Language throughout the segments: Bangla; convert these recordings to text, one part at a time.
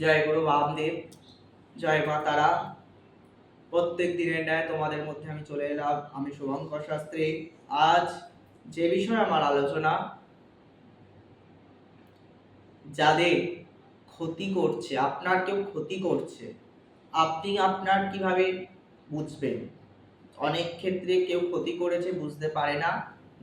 জয় গুরু বামদেব জয় মা তারা। প্রত্যেক দিনের ন্যায় তোমাদের মধ্যে আমি চলে এলাম, আমি শুভঙ্কর শাস্ত্রী। আজ যে বিষয়ে আমার আলোচনা, যাদের ক্ষতি করছে, আপনার কেউ ক্ষতি করছে, আপনি আপনার কীভাবে বুঝবেন? অনেক ক্ষেত্রে কেউ ক্ষতি করেছে, বুঝতে পারে না।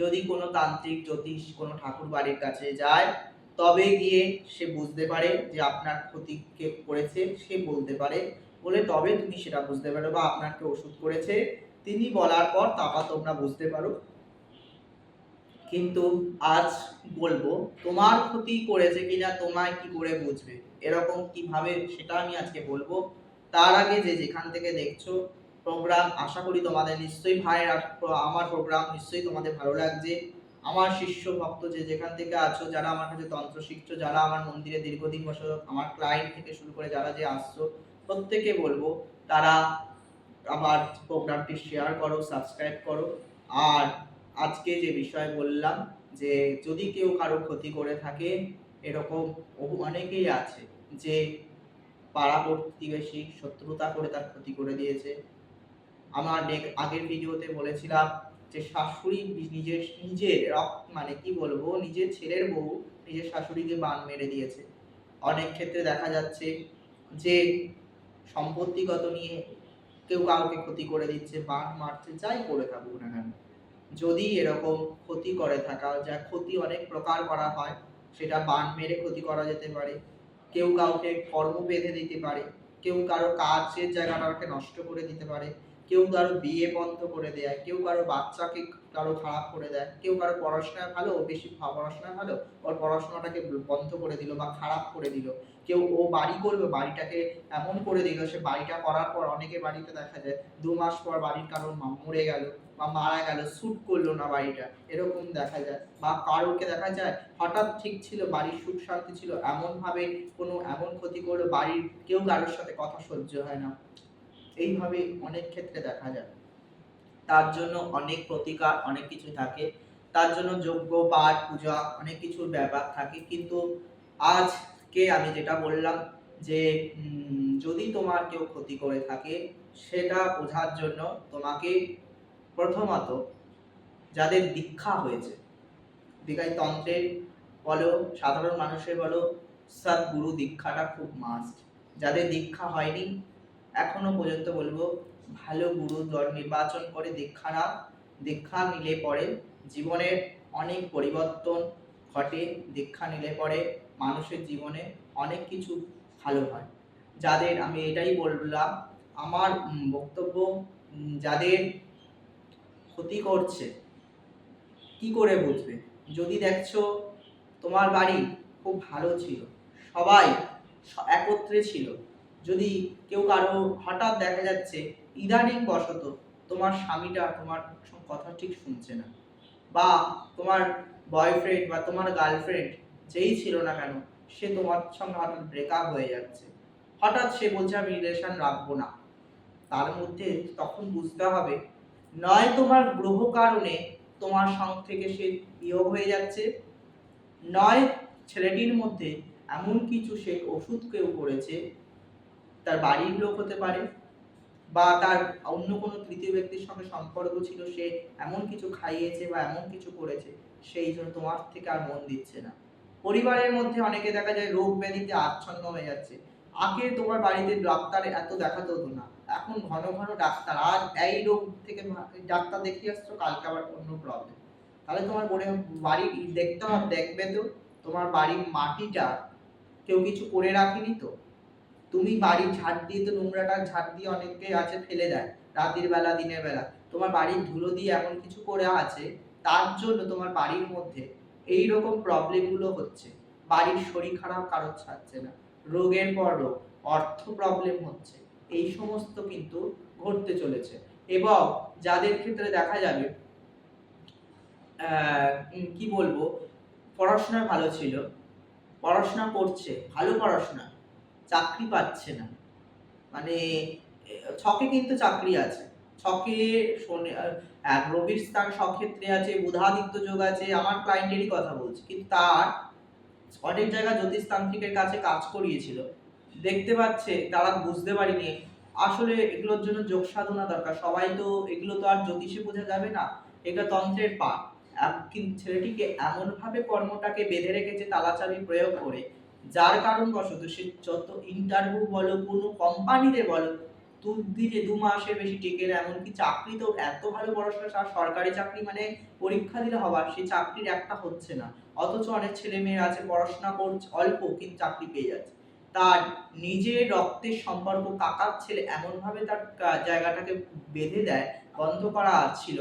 যদি কোনো তান্ত্রিক, জ্যোতিষ, কোনো ঠাকুর বাড়ির কাছে যায় তবে গিয়ে সে বুঝতে পারে যে আপনার ক্ষতি কে করেছে, সে বলতে পারে। বলে, তবে তুমি সেটা বুঝতে পারো বা আপনাকে ওষুধ করেছে। তিনি বলার পর তারপর তোমরা বুঝতে পারো। কিন্তু আজ বলব, তোমার ক্ষতি করেছে কিনা তোমায় কি করে বুঝবে? এরকম কীভাবে সেটা আমি আজকে বলব। তার আগে যে যেখান থেকে দেখছ প্রোগ্রাম আশা করি তোমাদের নিশ্চয়ই ভাইয়ের, আমার প্রোগ্রাম নিশ্চয়ই তোমাদের ভালো লাগছে। আমার শিষ্য ভক্ত যে যেখান থেকে আছো, যারা আমার কাছে তন্ত্র শিখছো, যারা আমার মন্দিরে দীর্ঘদিন বছর আমার ক্লায়েন্ট থেকে শুরু করে যারা যে আসছো, প্রত্যেকে বলব, তারা আমার প্রোগ্রামটি শেয়ার করো সাবস্ক্রাইব করো। আর আজকে যে বিষয় বললাম, যে যদি কেউ কারও ক্ষতি করে থাকে, এরকম অনেকেই আছে যে পাড়া প্রতিবেশী শত্রুতা করে তার ক্ষতি করে দিয়েছে। আমার আগের ভিডিওতে বলেছিলাম যে শাশুড়ি নিজের নিজের মানে কি বলব, নিজের ছেলের বউ নিজের শাশুড়িকে বান মেরে দিয়েছে। অনেক ক্ষেত্রে দেখা যাচ্ছে যে সম্পত্তিগত নিয়ে কেউ কাউকে ক্ষতি করে দিচ্ছে, বান মারছে, যাই করে থাকুক না কেন। যদি এরকম ক্ষতি করে থাকা, যা ক্ষতি অনেক প্রকার করা হয়, সেটা বান মেরে ক্ষতি করা যেতে পারে। কেউ কাউকে কর্ম বেঁধে দিতে পারে, কেউ কারও কাজের জায়গাটাকে নষ্ট করে দিতে পারে। কেউ কারও বিয়ে বন্ধ করে দেয়, কেউ কারও বাচ্চাকে কারও খারাপ করে দেয়, কেউ কারও পড়াশোনায় ভালো, ও বেশি পড়াশোনায় ভালো, ওর পড়াশোনাটাকে বন্ধ করে দিল বা খারাপ করে দিল। কেউ ও বাড়ি করবে, বাড়িটাকে এমন করে দিল, সে বাড়িটা করার পর অনেকের বাড়িতে দেখা যায়, দু মাস পর বাড়ির কারোর মরে গেল বা মারা গেল শুট করল না বাড়িটা, এরকম দেখা যায় বা কারোকে দেখা যায়, হঠাৎ ঠিক ছিল, বাড়ির সুখ শান্তি ছিল এমন ভাবে কোনো এমন ক্ষতি করল, বাড়ির কেউ কারোর সাথে কথা সহ্য হয় না। এইভাবে অনেক ক্ষেত্রে দেখা যায়। তার জন্য অনেক প্রতিকার, অনেক কিছু থাকে। তার জন্য যজ্ঞ, পাঠ, পূজা অনেক কিছুর ব্যাপার থাকে। কিন্তু আজকে আমি যেটা বললাম যে যদি তোমার কেউ ক্ষতি করে থাকে, সেটা বোঝার জন্য তোমাকে প্রথমত যাদের দীক্ষা হয়েছে, দীক্ষায় তন্ত্রের বলো, সাধারণ মানুষের বলো, সদ্গুরু দীক্ষাটা খুব মাস্ট যাদের দীক্ষা হয়নি এখনও পর্যন্ত বলব, ভালো গুরু, দল নির্বাচন করে দীক্ষা নাও দীক্ষা নিলে পরে জীবনের অনেক পরিবর্তন ঘটে দীক্ষা নিলে পরে মানুষের জীবনে অনেক কিছু ভালো হয়। যাদের, আমি এটাই বললাম, আমার বক্তব্য যাদের ক্ষতি করছে, কি করে বুঝবে? যদি দেখছ তোমার বাড়ি খুব ভালো ছিল, সবাই একত্রে ছিল যদি কেউ কারও হঠাৎ দেখা যাচ্ছে, ইদানিং বশত তোমার স্বামীটা তোমার কথা ঠিক শুনছে না বা তোমার বয়ফ্রেন্ড বা তোমার গার্লফ্রেন্ড যেই ছিল না কেন, সে তোমার সঙ্গে হঠাৎ ব্রেকআপ হয়ে যাচ্ছে। হঠাৎ সে বলছে, আমি রিলেশন রাখব না। তার মধ্যে তখন বুঝতে হবে, নয় তোমার গ্রহ কারণে তোমার সঙ্গ থেকে সে বিয়োগ হয়ে যাচ্ছে, নয় ছেলেটির মধ্যে এমন কিছু সে ওষুধ কেউ করেছে তার বাড়ির লোক হতে পারে বা তার অন্য কোনো তৃতীয় ব্যক্তির সঙ্গে সম্পর্ক ছিল, সে এমন কিছু খাইয়েছে বা এমন কিছু করেছে, সেই জন্য তোমার থেকে আর মন দিচ্ছে না। পরিবারের মধ্যে অনেকে দেখা যায় রোগ ব্যাধিতে আচ্ছন্ন হয়ে যাচ্ছে। আগে তোমার বাড়িতে ডাক্তার এত দেখাতে হতো না। এখন ঘন ঘন ডাক্তার। আর এই রোগ থেকে ডাক্তার দেখিয়ে আসছো, কালকে আবার অন্য প্রবলেম তাহলে তোমার মনে বাড়ির দেখতে হবে, দেখবে তো তোমার বাড়ির মাটিটা কেউ কিছু করে রাখেনি তো? তুমি বাড়ির ঝাড় দিয়ে তো নোংরাটা ঝাড় দিয়ে অনেকে আছে ফেলে দেয়, রাতের বেলা, দিনের বেলা। তোমার বাড়ির ধুলো দিয়ে এমন কিছু করে আছে, তার জন্য তোমার বাড়ির মধ্যে এই রকম প্রবলেমগুলো হচ্ছে। বাড়ির শরীর খারাপ, কারোর ছাড়ছে না। রোগের পর রোগ, অর্থ প্রবলেম হচ্ছে। এই সমস্ত কিন্তু ঘটতে চলেছে। এবং যাদের ক্ষেত্রে দেখা যাবে কি বলব? পড়াশোনা ভালো ছিল, পড়াশোনা করছে, ভালো পড়াশোনা। চাকরি পাচ্ছে না। মানে ছকে কিন্তু চাকরি আছে। ছকে শনি রবির স্থান সক্ষেত্রে আছে, বুধাদিত্য যোগ আছে, আমার ক্লায়েন্টেরই কথা বলছি। কিন্তু তার অনেক জায়গা জ্যোতিষতান্ত্রিকের কাছে কাজ করিয়েছিল। দেখতে পাচ্ছে, তারা বুঝতে পারিনি, আসলে এগুলোর জন্য যোগ সাধনা দরকার। সবাই তো, এগুলো তো আর জ্যোতিষে বোঝা যাবে না। এটা তন্ত্রের পা কিন্তু ছেলেটিকে এমন ভাবে কর্মটাকে বেঁধে রেখেছে তালাচাবি প্রয়োগ করে যার কারণ বশত সে যত ইন্টারভিউ বলো, কোনো কোম্পানিতে বলো দিনে দু মাসের বেশি টেকে না। এমনকি চাকরি তো এত ভালো পড়াশোনা সরকারি চাকরি মানে পরীক্ষা দিলে হবার সেই চাকরির একটা হচ্ছে না। অথচ অনেক ছেলে মেয়েরা আছে, পড়াশোনা করছে, অল্প কিন্তু চাকরি পেয়ে যাচ্ছে। তার নিজের রক্তের সম্পর্ক, কাকার ছেলে এমনভাবে তার জায়গাটাকে বেঁধে দেয়, বন্ধ করা ছিল।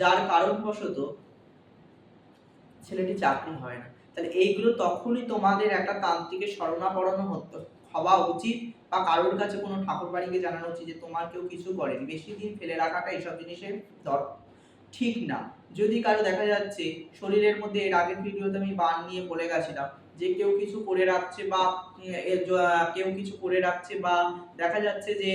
যার কারণবশত ছেলেটি চাকরি হয় না। তাহলে এইগুলো তখনই তোমাদের একটা তান্ত্রিকের শরণাপন্ন হতে হওয়া উচিত বা কারোর কাছে কোনো ঠাকুর বাড়িকে জানানো উচিত যে তোমার কেউ কিছু করেনি। বেশি দিন ফেলে রাখাটা এইসব জিনিসের দর ঠিক না। যদি কারও দেখা যাচ্ছে শরীরের মধ্যে এর আগের ভিডিওতে আমি বান নিয়ে বলে গেছিলাম যে কেউ কিছু করে রাখছে বা কেউ কিছু করে রাখছে বা দেখা যাচ্ছে যে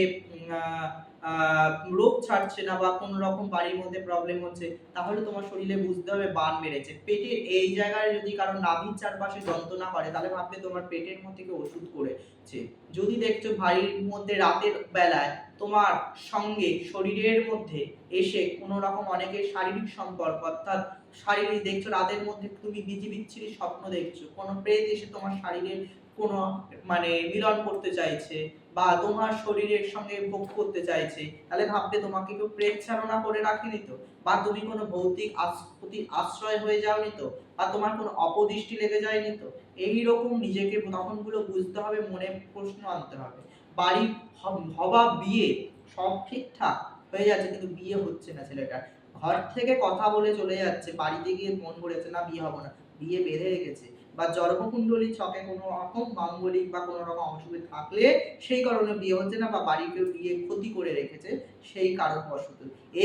রোগ ছাড়ছে না বা কোনো রকম বাড়ির মধ্যে প্রবলেম হচ্ছে, তাহলে তোমার শরীরে বুঝতে হবে বান বেড়েছে পেটের এই জায়গায় যদি নাভির চারপাশে যন্ত্রণা করে, তাহলে ভাববে তোমার পেটের মধ্যে ওষুধ করেছে। যদি দেখছ বাড়ির মধ্যে রাতের বেলায় তোমার সঙ্গে শরীরের মধ্যে এসে কোনো রকম অনেকের শারীরিক সম্পর্ক, অর্থাৎ শারীরিক, দেখছ রাতের মধ্যে তুমি বিজি বিচ্ছিরি স্বপ্ন দেখছ, কোনো প্রেত এসে তোমার শারীরের কোনো মানে মিলন করতে চাইছে বা তোমার শরীরের সঙ্গে ভোগ করতে চাইছে, তাহলে ভাববে তোমাকে কেউ প্রেত চালনা করে রাখেনি তো? বা তুমি কোনো ভৌতিক প্রতি আশ্রয় হয়ে যাওনি তো? বা তোমার কোনো অপদৃষ্টি লেগে যায়নি তো? এইরকম নিজেকে তখনগুলো বুঝতে হবে, মনে প্রশ্ন আনতে হবে। বাড়ি হ- হওয়া বিয়ে সব ঠিকঠাক হয়ে যাচ্ছে, কিন্তু বিয়ে হচ্ছে না ছেলেটার ঘর থেকে কথা বলে চলে যাচ্ছে, বাড়িতে গিয়ে মন করেছে, না, বিয়ে হব না। বিয়ে বেঁধে রেখেছে। বা জন্মকুণ্ডলী ছকে কোনো রকম মাঙ্গলিক বা কোনো রকম অসুবিধা থাকলে সেই কারণে বিয়ে হচ্ছে না বা বাড়িকে বিয়ে ক্ষতি করে রেখেছে, সেই কারণবশত।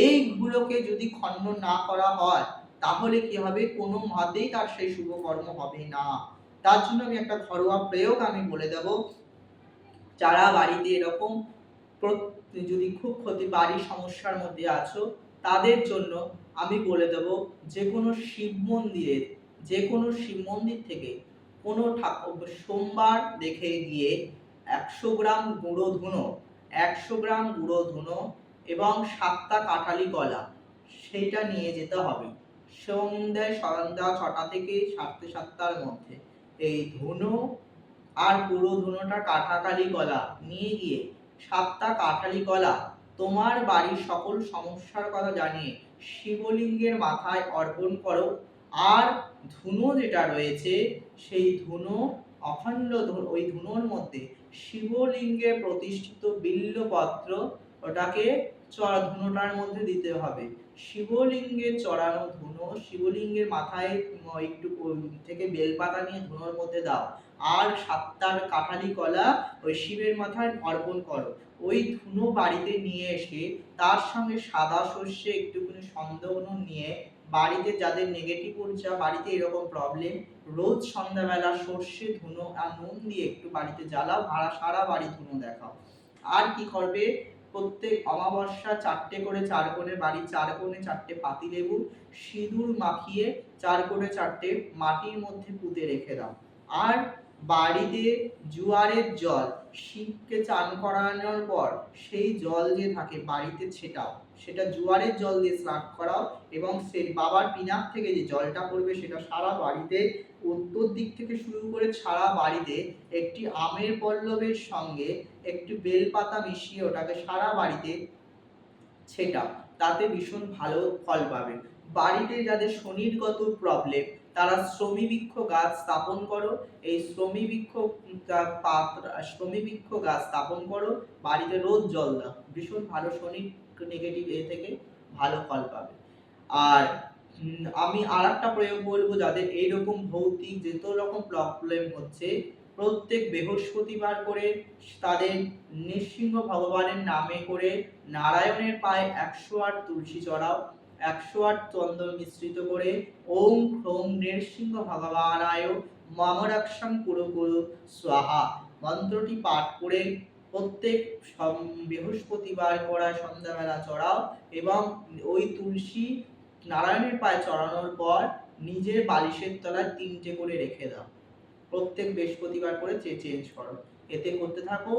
এইগুলোকে যদি খণ্ডন না করা হয়, তাহলে কি হবে? কোনো মতেই তার সেই শুভ কর্ম হবে না। তার জন্য আমি একটা ঘরোয়া প্রয়োগ আমি বলে দেব। যারা বাড়িতে এরকম যদি খুব ক্ষতি, বাড়ির সমস্যার মধ্যে আছো, তাদের জন্য আমি বলে দেব যে কোনো শিব মন্দিরের যে কোনো শিব মন্দির থেকে কোনো ঠাকুর সোমবার দেখে গিয়ে একশো গ্রাম গুঁড়ো ধুনো, একশো গ্রাম গুঁড়ো ধুনো এবং সাতটা কাঁঠালি কলা সেইটা নিয়ে যেতে হবে। সন্ধ্যায় সন্ধ্যা ছটা থেকে সাতটা সাতটার মধ্যে। এই ধুনো আর পুরো ধুনোটা কাঁঠাকালি কলা নিয়ে গিয়ে সাতটা কাঁঠালি কলা তোমার বাড়ির সকল সমস্যার কথা জানিয়ে শিবলিঙ্গের মাথায় অর্পণ করো। আর ধুনো যেটা রয়েছে, সেই ধুনো অখণ্ড ওই ধুনোর মধ্যে শিবলিঙ্গে প্রতিষ্ঠিত বিল্লপত্র, ওটাকে চড়া, ধুনোটার মধ্যে দিতে হবে। শিবলিঙ্গে চড়ানো ধুনো শিবলিঙ্গের মাথায় একটু থেকে বেলপাতা নিয়ে ধুনোর মধ্যে দাও। আর সাতটার কাঁঠালি কলা ওই শিবের মাথায় অর্পণ করো। ওই ধুনো বাড়িতে নিয়ে এসে তার সঙ্গে সাদা সর্ষে একটুখানি সন্দেহন নিয়ে বাড়িতে যাদের নেগেটিভ ঊর্জা বাড়িতে এরকম প্রবলেম রোজ সন্ধ্যাবেলা সর্ষে, ধুনো আর নুন দিয়ে একটু বাড়িতে জ্বালাও, ভাড়া সারা বাড়ি ধুনো দেখাও। আর কি করবে? প্রত্যেক অমাবস্যা চারটে করে চার কোণে বাড়ির চার কোণে চারটে পাতি লেবু, সিঁদুর মাখিয়ে চার কোণে চারটে মাটির মধ্যে পুঁতে রেখে দাও। আর বাড়িতে জোয়ারের জল, শিবকে চান করানোর পর সেই জল যে থাকে বাড়িতে ছেটাও। সেটা জোয়ারের জল দিয়ে স্নান করাও এবং সেই বাবার পিনাক থেকে যে জলটা পড়বে সেটা সারা বাড়িতে, উত্তর দিক থেকে শুরু করে সারা বাড়িতে একটি আমের পল্লবের সঙ্গে একটু বেলপাতা মিশিয়ে ওটাকে সারা বাড়িতে ছেটাও। তাতে ভীষণ ভালো ফল পাবে। বাড়িতে যাদের শনিরগত প্রবলেম তারা শ্রমিবৃক্ষ গাছ স্থাপন করো, এই শ্রমিবৃক্ষ গা- পাত- শ্রমিবৃক্ষ গাছ স্থাপন করো, বাড়িতে রোজ জল দাও। ভীষণ ভালো শনি নেগেটিভ এ থেকে ভালো ফল পাবে। আর আমি আর একটা প্রয়োগ বলব, যাদের এইরকম ভৌতিক যত রকম প্রবলেম হচ্ছে, প্রত্যেক বৃহস্পতিবার করে তাদের নৃসিংহ ভগবানের নামে করে নারায়ণের পায়ে একশো আট তুলসী চড়াও একশো আট চন্দন মিশ্রিত করে ওম ক্রোম নৃসিংহ ভগবানায় মম রক্ষম কুরু কুরু স্বাহা। মন্ত্রটি পাঠ করে প্রত্যেক বৃহস্পতিবার করা সন্ধ্যাবেলা চড়াও এবং ওই তুলসী নারায়ণের পায়ে চড়ানোর পর নিজের বালিশের তলায় তিনটে করে রেখে দাও। প্রত্যেক বৃহস্পতিবার করে চে চেঞ্জ করো। এতে করতে থাকো,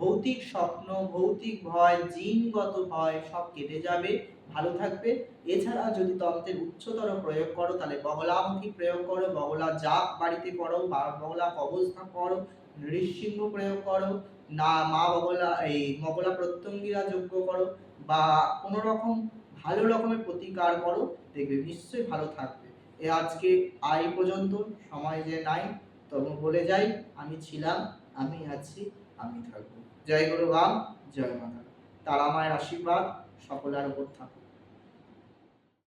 ভৌতিক স্বপ্ন, ভৌতিক ভয়, জিনগত ভয় সব কেটে যাবে। ভালো থাকবে। এছাড়া যদি তন্ত্রের উচ্চতর প্রয়োগ করো, তাহলে বগলামুখী প্রয়োগ করো, বগলা জাপ বাড়িতে করো, বা বগলা কবস্থা করো, নৃসিংহ প্রয়োগ করো, না মা বগলা, এই মগলা প্রত্যঙ্গিরা যোগ্য করো, বা কোনো রকম ভালো রকমের প্রতিকার করো, দেখবে নিশ্চয়ই ভালো থাকবে। এ আজকে আই পর্যন্ত, সময় যে নাই, তবু বলে যাই, আমি ছিলাম, আমি আছি, আমি থাকব। জয় গুরু রাম জয় মাতা। তারা মায়ের আশীর্বাদ। সকলের উপর থাকুক।